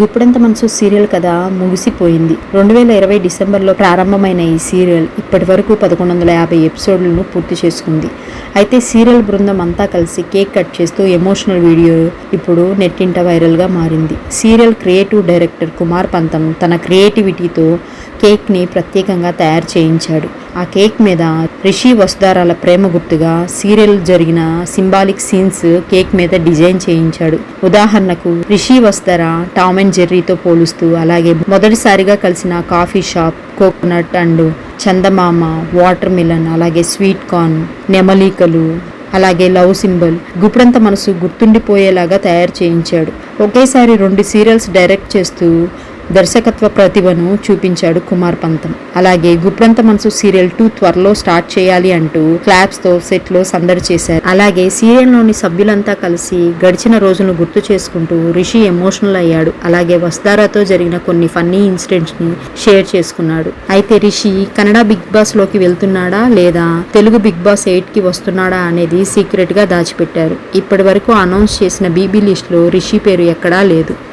గుప్పుడంత మనసు సీరియల్ కథ ముగిసిపోయింది. రెండు వేల ఇరవై డిసెంబర్లో ప్రారంభమైన ఈ సీరియల్ ఇప్పటి వరకు పదకొండు వందల యాభై ఎపిసోడ్లను పూర్తి చేసుకుంది. అయితే సీరియల్ బృందం అంతా కలిసి కేక్ కట్ చేస్తూ ఎమోషనల్ వీడియో ఇప్పుడు నెట్టింట వైరల్గా మారింది. సీరియల్ క్రియేటివ్ డైరెక్టర్ కుమార్ పంతం తన క్రియేటివిటీతో కేక్ని ప్రత్యేకంగా తయారు చేయించాడు. ఆ కేక్ మీద రిషి వసుధారాల ప్రేమ గుర్తుగా సీరియల్ జరిగిన సింబాలిక్ సీన్స్ కేక్ మీద డిజైన్ చేయించాడు. ఉదాహరణకు రిషి వసుధార టామ్ అండ్ జెర్రీతో పోలుస్తూ అలాగే మొదటిసారిగా కలిసిన కాఫీ షాప్ కోకోనట్ అండ్ చందమామ వాటర్ మిలన్ అలాగే స్వీట్ కార్న్ నెమలికలు అలాగే లవ్ సింబల్ గుప్పుడంత మనసు గుర్తుండిపోయేలాగా తయారు చేయించాడు. ఒకేసారి రెండు సీరియల్స్ డైరెక్ట్ చేస్తూ దర్శకత్వ ప్రతిభను చూపించాడు కుమార్ పంతం. అలాగే గుప్రంత మనసు సీరియల్ టూ త్వరలో స్టార్ట్ చేయాలి అంటూ క్లాప్స్తో సెట్లో సందడి చేశారు. అలాగే సీరియల్లోని సభ్యులంతా కలిసి గడిచిన రోజును గుర్తు చేసుకుంటూ రిషి ఎమోషనల్ అయ్యాడు. అలాగే వస్తారాతో జరిగిన కొన్ని ఫన్నీ ఇన్సిడెంట్స్ని షేర్ చేసుకున్నాడు. అయితే రిషి కన్నడ బిగ్ బాస్లోకి వెళ్తున్నాడా లేదా తెలుగు బిగ్ బాస్ ఎయిట్కి వస్తున్నాడా అనేది సీక్రెట్గా దాచిపెట్టారు. ఇప్పటి వరకు అనౌన్స్ చేసిన బీబీ లిస్ట్లో రిషి పేరు ఎక్కడా లేదు.